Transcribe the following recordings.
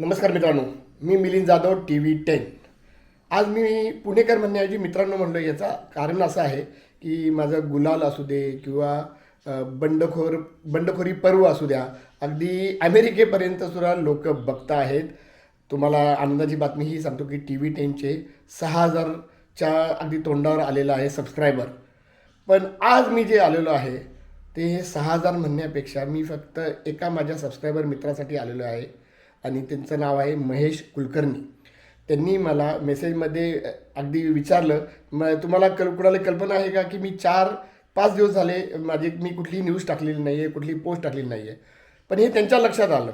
नमस्कार मित्रांनो मी Milind Jadhav T V ten. आज मी पुणेकर म्हणण्याऐवजी मित्रांनो म्हणलो याचा कारण असं आहे की माझं गुलाल असू दे किंवा बंडखोर बंडखोरी पर्व असू द्या अगदी अमेरिकेपर्यंत सुद्धा लोक बघता आहेत. तुम्हाला आनंदाची बातमी ही सांगतो की टी व्ही टेनचे सहा हजारच्या अगदी तोंडावर आलेलं आहे सबस्क्रायबर पण आज मी जे आलेलो आहे ते सहा हजार म्हणण्यापेक्षा मी फक्त एका माझ्या सबस्क्रायबर मित्रासाठी आलेलो आहे. आणि त्यांचं नाव आहे महेश कुलकर्णी. त्यांनी मला मेसेजमध्ये अगदी विचारलं म तुम्हाला कल कुणाला कल्पना आहे का की मी चार पाच दिवस झाले माझे मी कुठली न्यूज टाकलेली नाही आहे कुठली पोस्ट टाकलेली नाही आहे पण हे त्यांच्या लक्षात आलं.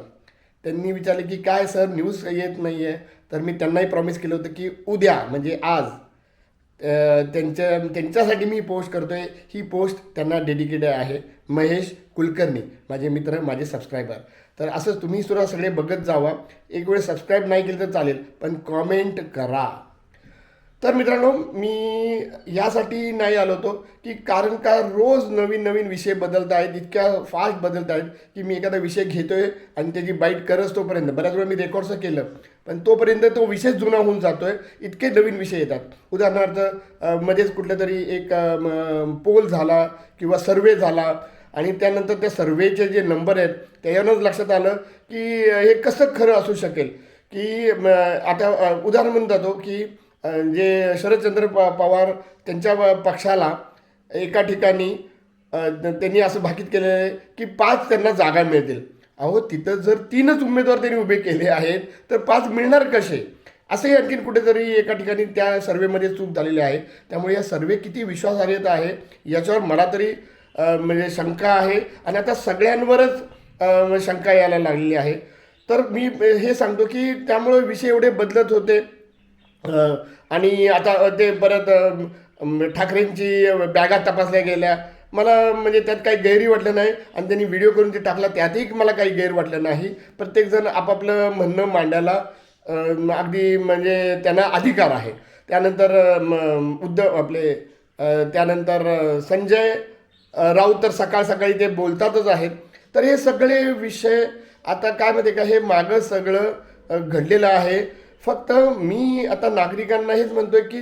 त्यांनी विचारले की काय सर न्यूज येत नाही आहे तर मी त्यांनाही प्रॉमिस केलं होतं की उद्या म्हणजे आज त्यांच्या त्यांच्यासाठी मी पोस्ट करतोय. ही पोस्ट त्यांना डेडिकेटेड आहे. महेश कुलकर्णी माझे मित्र माझे सबस्क्रायबर तर असंच तुम्ही सुद्धा सगळे बघत जावा. एक वेळ सबस्क्राईब नाही केलं तर चालेल पण कॉमेंट करा. तर मित्रांनो मी यासाठी नाही आलो होतो की कारण का रोज नवीन नवीन विषय बदलत आहेत इतक्या फास्ट बदलत आहेत की मी एखादा विषय घेतोय आणि त्याची बाईट करत तोपर्यंत. बऱ्याच वेळा मी रेकॉर्डचं केलं पण तोपर्यंत तो विषय जुना होऊन जातोय इतके नवीन विषय येतात. उदाहरणार्थ मध्येच कुठलं तरी एक पोल झाला किंवा सर्वे झाला आणि त्यानंतर त्या सर्वेचे जे नंबर आहेत त्याच्यावरच लक्षात आलं की हे कसं खरं असू शकेल? की आता उदाहरण म्हणून जातो की जे शरदचंद्र प पवार त्यांच्या पक्षाला एका ठिकाणी त्यांनी असं भाकीत केलेलं आहे की पाच त्यांना जागा मिळतील. अहो तिथं जर तीनच उमेदवार त्यांनी उभे केले आहेत तर पाच मिळणार कसे? असंही आणखीन कुठेतरी एका ठिकाणी त्या सर्वेमध्ये चूक झालेली आहे. त्यामुळे या सर्वे किती विश्वासार्हता आहे याच्यावर मला तरी म्हणजे शंका आहे. आणि आता सगळ्यांवरच म्हणजे शंका यायला लागलेली आहे. तर मी हे सांगतो की त्यामुळे विषय एवढे बदलत होते. आणि आता ते परत ठाकरेंची बॅगा तपासल्या गेल्या. मला म्हणजे त्यात काही गैरी वाटलं नाही. आणि त्यांनी व्हिडिओ करून ते टाकला त्यातही मला काही गैर वाटलं नाही. प्रत्येकजण आपापलं म्हणणं मांडायला अगदी म्हणजे त्यांना अधिकार आहे. त्यानंतर उद्धव आपले त्यानंतर संजय राऊत तर सकाळ सकाळी ते बोलतातच आहेत. तर हे सगळे विषय आता काय माहिती का? हे मागं सगळं घडलेलं आहे. फक्त मी आता नागरिकांना हेच म्हणतोय की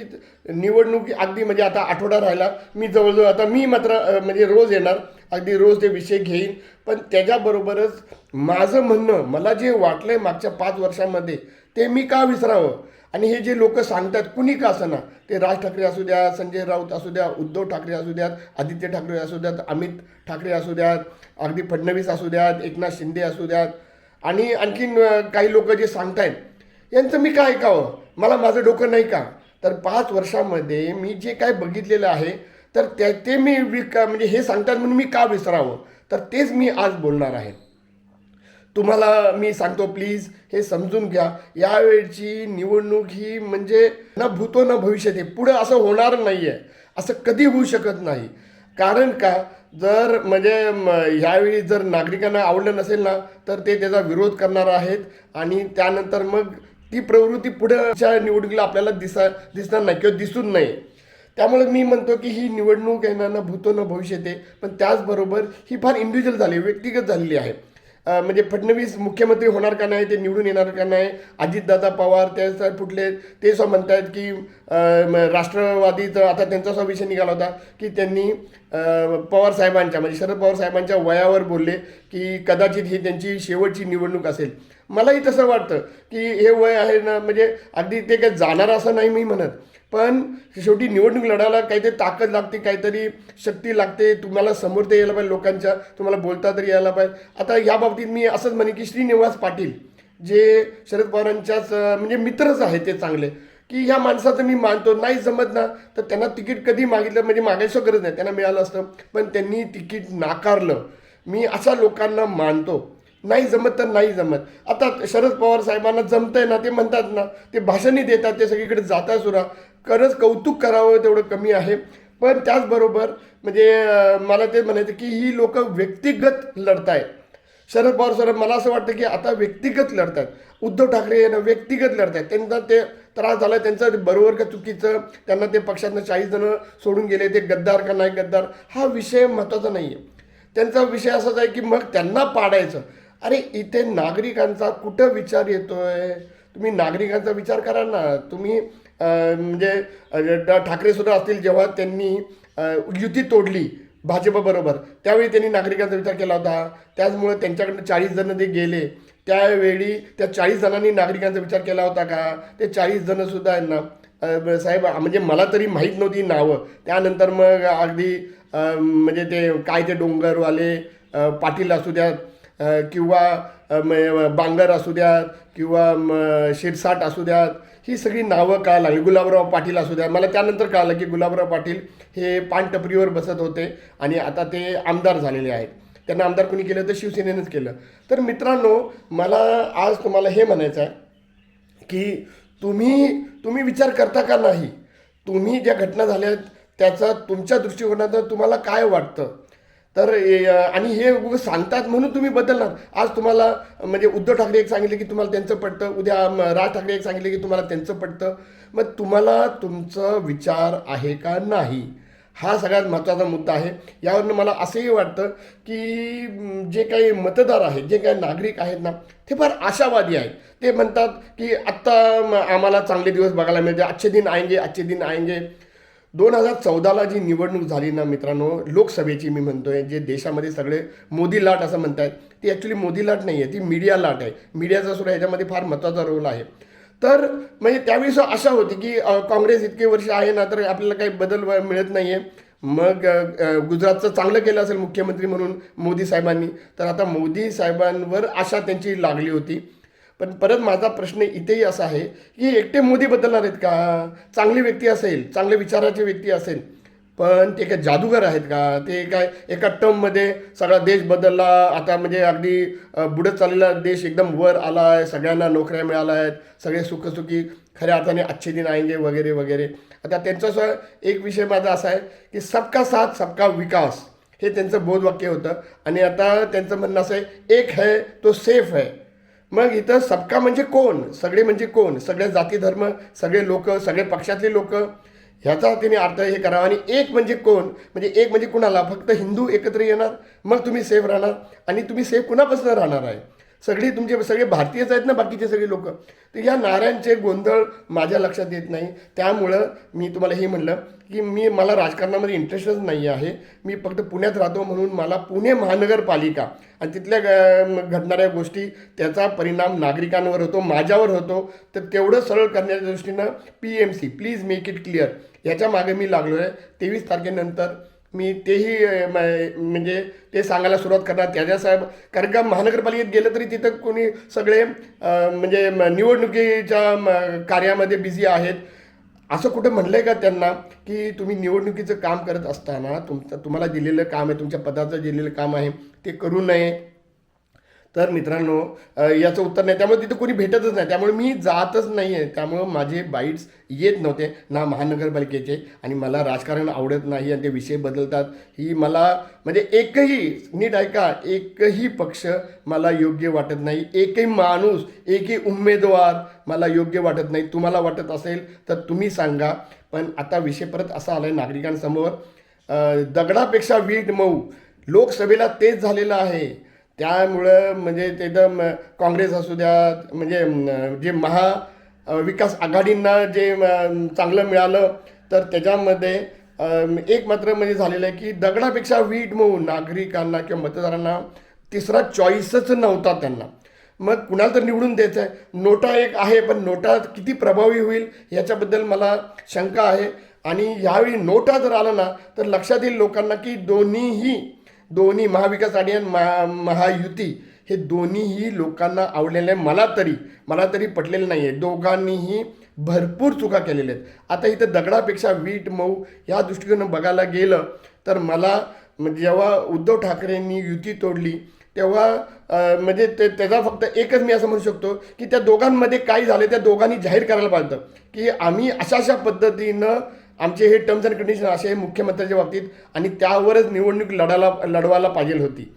निवडणूक अगदी म्हणजे आता आठवडा राहिला. मी जवळजवळ आता मी मात्र म्हणजे रोज येणार. अगदी रोज ते विषय घेईन. पण त्याच्याबरोबरच माझं म्हणणं मला जे वाटलंय मागच्या पाच वर्षामध्ये ते मी का विसरावं? आणि हे जे लोक सांगतात कुणी का असना ते राज ठाकरे असू द्या संजय राऊत असू द्या उद्धव ठाकरे असू द्यात आदित्य ठाकरे असू द्यात अमित ठाकरे असू द्यात अगदी फडणवीस असू द्यात एकनाथ शिंदे असू द्यात आणि आणखीन काही लोक जे सांगतायत यांचं मी काय ऐकावं? मला माझं डोकं नाही का? तर पाच वर्षामध्ये मी जे काय बघितलेलं आहे तर त्या ते मी विक म्हणजे हे सांगतात म्हणून मी का विसरावं? तर तेच मी आज बोलणार आहे. तुम्हाला मी सांगतो प्लीज हे समजून घ्या. यावेळची निवडणूक ही म्हणजे न भूतो न भविष्यते. पुढं असं होणार नाही आहे असं कधी होऊ शकत नाही. कारण का जर म्हणजे ह्यावेळी जर नागरिकांना आवडलं नसेल ना तर ते त्याचा विरोध करणार आहेत आणि त्यानंतर मग ती प्रवृत्ती पुढच्या निवडणुकीला आपल्याला दिसा दिसणार नाही किंवा दिसून नाही. त्यामुळे मी म्हणतो की ही निवडणूक आहे ना भूतो न भविष्यते. पण त्याचबरोबर ही फार इंडिव्हिज्युअल झाली व्यक्तिगत झालेली आहे. म्हणजे फडणवीस मुख्यमंत्री होणार का नाही ते निवडून येणार का नाही अजितदादा पवार त्या फुटले ते असं म्हणतायत की अं, राष्ट्रवादीचं आता त्यांचा असा विषय निघाला होता की त्यांनी अं, पवार साहेबांच्या म्हणजे शरद पवार साहेबांच्या वयावर बोलले की कदाचित ही त्यांची शेवटची निवडणूक असेल. मलाही तसं वाटतं की हे वय आहे ना म्हणजे अगदी ते काय जाणार असं नाही मी म्हणत. पण शेवटी निवडणूक लढायला काहीतरी ताकद लागते काहीतरी शक्ती लागते. तुम्हाला समोर ते यायला पाहिजे लोकांच्या तुम्हाला बोलता तरी यायला पाहिजे. आता या बाबतीत मी असंच म्हणे की श्रीनिवास पाटील जे शरद पवारांच्याच म्हणजे मित्रच आहेत ते चांगले की ह्या माणसाचं मी मानतो. नाही जमत ना तर त्यांना तिकीट कधी मागितलं म्हणजे मागायचं गरज नाही. त्यांना मिळालं असतं पण त्यांनी तिकीट नाकारलं. मी अशा लोकांना मानतो. नाही जमत तर नाही जमत. आता शरद पवार साहेबांना जमतंय ना ते म्हणतात ना ते भाषणही देतात ते सगळीकडे जाता सुद्धा. खरंच कौतुक करावं तेवढं कमी आहे. पण त्याचबरोबर म्हणजे मला ते म्हणायचं की ही लोक व्यक्तिगत लढतायत. शरद पवार साहेब मला असं वाटतं की आता व्यक्तिगत लढतात उद्धव ठाकरे यांना व्यक्तिगत लढत आहेत त्यांना ते त्रास झाला त्यांचं बरोबर का चुकीचं त्यांना ते पक्षातनं चाळीस जणं सोडून गेले ते गद्दार का नाही गद्दार हा विषय महत्त्वाचा नाही आहे त्यांचा विषय असाच आहे की मग त्यांना पाडायचं. अरे इथे नागरिकांचा कुठं विचार येतोय? तुम्ही नागरिकांचा विचार करा ना. तुम्ही म्हणजे ठाकरे सुद्धा असतील जेव्हा त्यांनी युती तोडली भाजपबरोबर त्यावेळी त्यांनी नागरिकांचा विचार केला होता. त्याचमुळे त्यांच्याकडनं चाळीस जण ते गेले. त्यावेळी त्या चाळीस जणांनी नागरिकांचा विचार केला होता का? ते चाळीस जण सुद्धा आहेत ना. साहेब म्हणजे मला तरी माहीत नव्हती नावं. त्यानंतर मग अगदी म्हणजे ते काय ते डोंगरवाले पाटील असू द्यात किंवा बांगर असू द्यात किंवा शिरसाट असू द्यात ही सगळी नावं कळायला लागली. गुलाबराव पाटील असू द्या मला त्यानंतर कळालं की गुलाबराव पाटील हे पानटपरीवर बसत होते आणि आता ते आमदार झालेले आहेत. त्यांना आमदार कोणी केलं तर शिवसेनेनंच केलं. तर मित्रांनो मला आज तुम्हाला हे म्हणायचं आहे की तुम्ही तुम्ही विचार करता का नाही? तुम्ही ज्या घटना झाल्या त्याचा तुमच्या दृष्टिकोनातून तुम्हाला काय वाटतं? तर आणि हे सांगतात म्हणून तुम्ही बदलणार. आज तुम्हाला म्हणजे उद्धव ठाकरे एक सांगितले की तुम्हाला त्यांचं पडतं उद्या राज ठाकरे एक सांगितले की तुम्हाला त्यांचं पडतं मग तुम्हाला तुमचं विचार आहे का नाही? हा सगळ्यात महत्त्वाचा मुद्दा आहे. यावरनं मला असंही वाटतं की जे काही मतदार आहेत जे काही नागरिक आहेत ना ते फार आशावादी आहेत. ते म्हणतात की आत्ता आम्हाला चांगले दिवस बघायला मिळते. आजचे दिन आएंगे आजचे दिन आएंगे. दोन हजार चौदाला जी निवडणूक झाली ना मित्रांनो लोकसभेची मी म्हणतोय जे देशामध्ये सगळे मोदी लाट असं म्हणतात ती ॲक्च्युली मोदी लाट नाही आहे ती मीडिया लाट आहे. मीडियाचा सुद्धा ह्याच्यामध्ये फार महत्त्वाचा रोल आहे. तर म्हणजे त्यावेळी आशा होती की काँग्रेस इतके वर्ष आहे ना तर आपल्याला काही बदल व- मिळत नाही आहे मग गुजरातचं चांगलं केलं असेल मुख्यमंत्री म्हणून मोदी साहेबांनी तर आता मोदी साहेबांवर आशा त्यांची लागली होती. पण परत माझा प्रश्न इथेही असा आहे की एकटे मोदी बदलणार आहेत का? चांगली व्यक्ती असेल चांगले विचाराची व्यक्ती असेल पण ते काय जादूगार आहेत का? ते काय एका टर्ममध्ये सगळा देश बदलला. आता म्हणजे अगदी बुडत चाललेला देश एकदम वर आला आहे सगळ्यांना नोकऱ्या मिळाल्या आहेत सगळे सुखसुखी खऱ्या अर्थाने अच्छे दिन आएंगे वगैरे वगैरे. आता त्यांचा असं एक विषय माझा असा आहे की सबका साथ सबका विकास हे त्यांचं बोधवाक्य होतं. आणि आता त्यांचं म्हणणं असं आहे एक है तो सेफ है. मग इथं सबका म्हणजे कोण? सगळे म्हणजे कोण? सगळे जाती धर्म सगळे लोक सगळे पक्षातले लोक ह्याचा तिने अर्थ हे करावा आणि एक म्हणजे कोण? म्हणजे एक म्हणजे कुणाला? फक्त हिंदू एकत्र येणार मग तुम्ही सेफ राहणार आणि तुम्ही सेफ कुणापासून राहणार आहे? सगळी तुमचे सगळे भारतीयच आहेत ना बाकीचे सगळे लोक? तर या नाऱ्यांचे गोंधळ माझ्या लक्षात येत नाही. त्यामुळं मी तुम्हाला हे म्हणलं की मी मला राजकारणामध्ये इंटरेस्टच नाही आहे. मी फक्त पुण्यात राहतो म्हणून मला पुणे महानगरपालिका आणि तिथल्या ग- घडणाऱ्या गोष्टी त्याचा परिणाम नागरिकांवर होतो माझ्यावर होतो. तर तेवढं सरळ करण्याच्या दृष्टीनं P M C please make it clear याच्या मागे मी लागलो आहे तेवीस तारखेनंतर मी तेही म्हणजे ते सांगायला सुरुवात करणार. त्याच्या साहेब कारण का महानगरपालिकेत गेलं तरी तिथं कोणी सगळे म्हणजे निवडणुकीच्या कार्यामध्ये बिझी आहेत. असं कुठं म्हणलं आहे का त्यांना की तुम्ही निवडणुकीचं काम करत असताना तुमचं तुम्हाला दिलेलं काम आहे तुमच्या पदाचं दिलेलं काम आहे ते करू नये. तर मित्रांनो याचं उत्तर नाही. त्यामुळे तिथं कोणी भेटतच नाही. त्यामुळे मी जातच नाही आहे त्यामुळं माझे बाईट्स येत नव्हते ना महानगरपालिकेचे आणि मला राजकारण आवडत नाही आणि ते विषय बदलतात. ही मला म्हणजे एकही नीट ऐका एकही पक्ष मला योग्य वाटत नाही. एकही माणूस एकही उमेदवार मला योग्य वाटत नाही. तुम्हाला वाटत असेल तर तुम्ही सांगा. पण आता विषय परत असा आला आहे नागरिकांसमोर दगडापेक्षा वीट मऊ. लोकसभेला तेच झालेलं आहे. त्यामुळं म्हणजे ते एकदम काँग्रेस असू द्या म्हणजे जे महा विकास आघाडींना जे चांगलं मिळालं तर त्याच्यामध्ये एक मात्र म्हणजे झालेलं आहे की दगडापेक्षा वीट मऊ नागरिकांना किंवा मतदारांना तिसरा चॉईसच नव्हता त्यांना. मग कुणाला तर निवडून द्यायचं आहे? नोटा एक आहे पण नोटा किती प्रभावी होईल याच्याबद्दल मला शंका आहे. आणि यावेळी नोटा जर आला ना तर लक्षात येईल लोकांना की दोन्हीही दोन्ही महाविकास आघाडी आणि महा महायुती हे दोन्हीही लोकांना आवडलेले आहे. मला तरी मला तरी पटलेलं नाही आहे दोघांनीही भरपूर चुका केलेल्या आहेत. आता इथं दगडापेक्षा वीट मऊ ह्या दृष्टिकोनं बघायला गेलं तर मला म्हणजे जेव्हा उद्धव ठाकरेंनी युती तोडली तेव्हा म्हणजे ते त्याचा फक्त एकच मी असं म्हणू शकतो की त्या दोघांमध्ये काय झालं त्या दोघांनी जाहीर करायला पाहिजे की आम्ही अशा अशा पद्धतीनं आमचे हे टर्म्स अँड कंडिशन असे आहे मुख्यमंत्र्याच्या बाबतीत आणि त्यावरच निवडणूक लढायला लढवायला पाहिजे होती.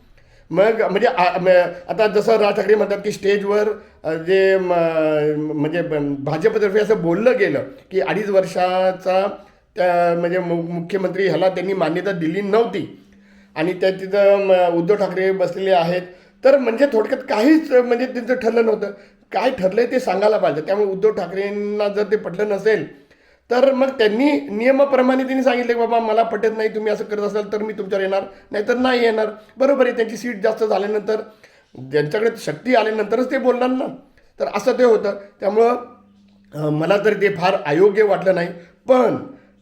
मग म्हणजे आ- आता जसं राज ठाकरे म्हणतात की स्टेजवर जे म्हणजे भाजपतर्फे असं बोललं गेलं की अडीच वर्षाचा त्या म्हणजे मु- मुख्यमंत्री ह्याला त्यांनी मान्यता दिली नव्हती. आणि त्या तिथं म- उद्धव ठाकरे बसलेले आहेत. तर म्हणजे थोडक्यात काहीच म्हणजे त्यांचं ठरलं नव्हतं. काय ठरलंय ते सांगायला पाहिजे. त्यामुळे उद्धव ठाकरेंना जर ते पटलं नसेल तर मग त्यांनी नियमाप्रमाणे त्यांनी सांगितले की बाबा मला पटत नाही तुम्ही असं करत असाल तर मी तुमच्यावर येणार नाहीतर नाही येणार. बरोबर आहे त्यांची सीट जास्त झाल्यानंतर ज्यांच्याकडे शक्ती आल्यानंतरच ते बोलणार ना. तर असं ते होतं. त्यामुळं मला तरी ते फार अयोग्य वाटलं नाही. पण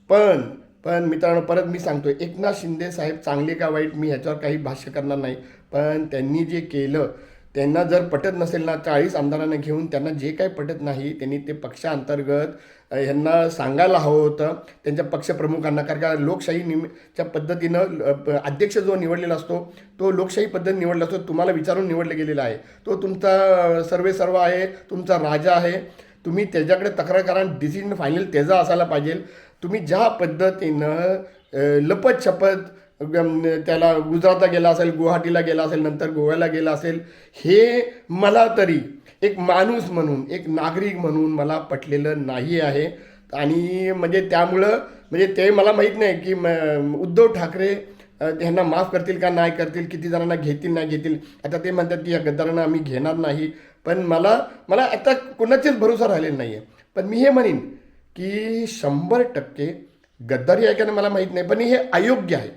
पण पण मित्रांनो परत मी सांगतो एकनाथ शिंदे साहेब चांगले का वाईट मी ह्याच्यावर काही भाष्य करणार नाही. पण त्यांनी जे केलं त्यांना जर पटत नसेल ना चाळीस आमदारांना घेऊन त्यांना जे काही पटत नाही त्यांनी ते पक्षांतर्गत यांना ह्यांना सांगायला हवं होतं त्यांच्या पक्षप्रमुखांना कारण का लोकशाही निमच्या पद्धतीनं अध्यक्ष जो निवडलेला असतो तो लोकशाही पद्धत निवडला असतो तुम्हाला विचारून निवडला गेलेला आहे. तो तुमचा सर्वे सर्व आहे तुमचा राजा आहे तुम्ही त्याच्याकडे तक्रार करा डिसिजन फायनल त्याचा असायला पाहिजे. तुम्ही ज्या पद्धतीनं लपत छपत त्याला गुजरातला गेला असेल गुवाहाटीला गेला असेल नंतर गोव्याला गेला असेल हे मला तरी एक माणूस म्हणून एक नागरिक म्हणून मला पटलेलं नाही आहे. आणि म्हणजे त्यामुळं म्हणजे ते मला माहीत नाही की म- उद्धव ठाकरे त्यांना माफ करतील का नाही करतील किती जणांना घेतील नाही घेतील आता ते म्हणतात की या गद्दारांना आम्ही घेणार नाही. पण मला मला आता कुणाचेच भरोसा राहिलेला नाही आहे पण मी हे म्हणेन की शंभर टक्के गद्दारी आहे का मला माहीत नाही पण हे अयोग्य आहे.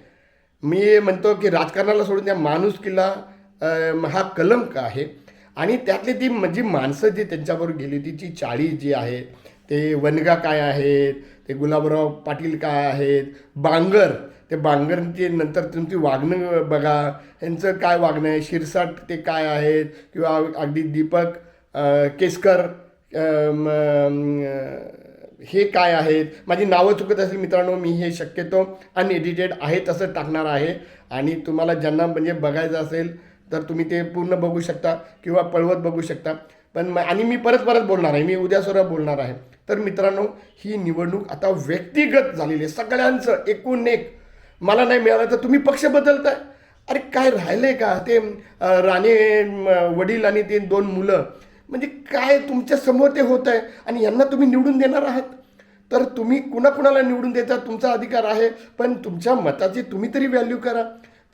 मी म्हणतो की राजकारणाला सोडून त्या माणुसकीला किल्ला हा कलंक आहे? आणि त्यातली ती म्हणजे माणसं जी त्यांच्याबरोबर गेली होती ती चाळी जी आहे ते वनगा काय आहेत ते गुलाबराव पाटील काय आहेत बांगर ते बांगरचे नंतर तुमची वागणं बघा यांचं काय वागणं आहे? शिरसाट ते काय आहेत? किंवा अगदी दीपक केसकर हे काय आहेत माझी नावं चुकत असेल मित्रांनो मी हे शक्यतो अनएडिटेड आहे तसं टाकणार आहे. आणि तुम्हाला ज्यांना म्हणजे बघायचं असेल तर तुम्ही ते पूर्ण बघू शकता किंवा पळवत बघू शकता. पण आणि मी परत परत बोलणार आहे मी उद्या सुद्धा बोलणार आहे. तर मित्रांनो ही निवडणूक आता व्यक्तिगत झालेली आहे सगळ्यांचं एकूण एक. मला नाही मिळालं तर तुम्ही पक्ष बदलताय. अरे काय राहिलंय का? ते राणे वडील आणि ते दोन मुलं म्हणजे काय तुमच्यासमोर ते होत आहे आणि यांना तुम्ही निवडून देणार आहात. तर तुम्ही कुणाकुणाला निवडून देता तुमचा अधिकार आहे पण तुमच्या मताची तुम्ही तरी व्हॅल्यू करा.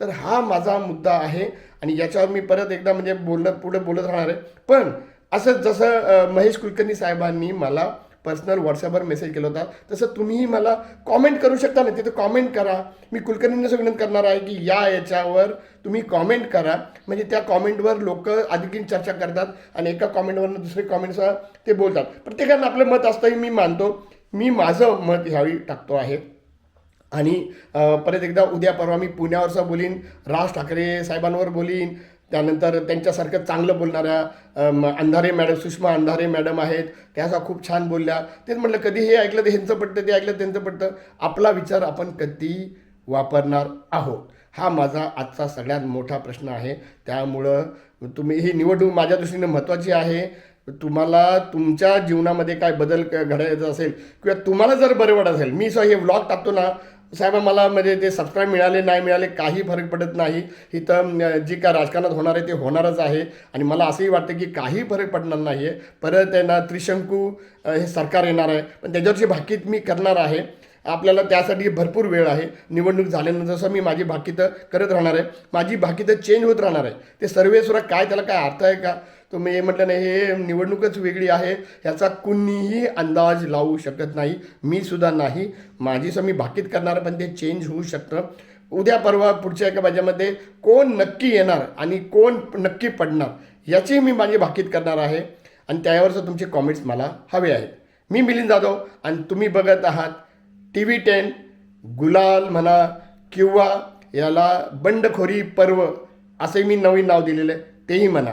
तर हा माझा मुद्दा आहे आणि याच्यावर मी परत एकदा म्हणजे बोलणं पुढे बोलत राहणार आहे. पण असं जसं महेश कुलकर्णी साहेबांनी मला पर्सनल व्हॉट्सअपवर मेसेज केला होता. तसं तुम्हीही मला कॉमेंट करू शकता ना तिथे कॉमेंट करा. मी कुलकर्णींना विनंती करणार आहे की या याच्यावर तुम्ही कॉमेंट करा. म्हणजे त्या कॉमेंटवर लोक अधिकीन चर्चा करतात आणि एका कॉमेंटवरनं दुसरे कॉमेंटसह ते बोलतात. प्रत्येकानं आपलं मत असतंही मी मानतो. मी माझं मत ह्यावेळी टाकतो आहे. आणि परत एकदा उद्या परवा मी पुण्यावरचा बोलीन राज ठाकरे साहेबांवर बोलीन त्यानंतर त्यांच्यासारखं चांगलं बोलणाऱ्या अंधारे मॅडम सुषमा अंधारे मॅडम आहेत त्याचा खूप छान बोलल्या. तेच म्हटलं कधी हे ऐकलं तर ह्यांचं पटतं ते ऐकलं त्यांचं पटतं. आपला विचार आपण कधी वापरणार आहोत? हा माझा आजचा सगळ्यात मोठा प्रश्न आहे. त्यामुळं तुम्ही ही निवडणूक माझ्या दृष्टीने महत्त्वाची आहे. तुम्हाला तुमच्या जीवनामध्ये काय बदल घडायचा असेल किंवा तुम्हाला जर बरं वाटत असेल मी स्वतः हे व्लॉग टाकतो ना साहेब मला म्हणजे ते सबस्क्राईब मिळाले नाही मिळाले काही फरक पडत नाही. इथं जी काय राजकारणात होणार आहे ते होणारच आहे. आणि मला असंही वाटतं की काही फरक पडणार नाही आहे परत त्यांना ना त्रिशंकू हे सरकार येणार आहे. पण त्याच्यावरची भाकीत मी करणार आहे. आपल्याला त्यासाठी भरपूर वेळ आहे. निवडणूक झाल्यानंतर जसं मी माझी भाकीतं करत राहणार आहे. माझी भाकीतं चेंज होत राहणार आहे. ते सर्वेसुरा काय त्याला काय अर्थ आहे का? तुम्ही म्हटलं नाही हे निवडणूकच वेगळी आहे ह्याचा कुणीही अंदाज लावू शकत नाही मी सुद्धा नाही. माझी मी भाकीत करणार पण ते चेंज होऊ शकतं. उद्या परवा पुढच्या एका भाज्यामध्ये कोण नक्की येणार आणि कोण नक्की पडणार याची मी माझी भाकीत करणार आहे. आणि त्यावरचं तुमचे कॉमेंट्स मला हवे आहेत. मी मिलिंद जाधव आणि तुम्ही बघत आहात टी व्ही टेन गुलाल म्हणा किंवा याला बंडखोरी पर्व असे मी नवीन नाव दिलेलं आहे तेही म्हणा.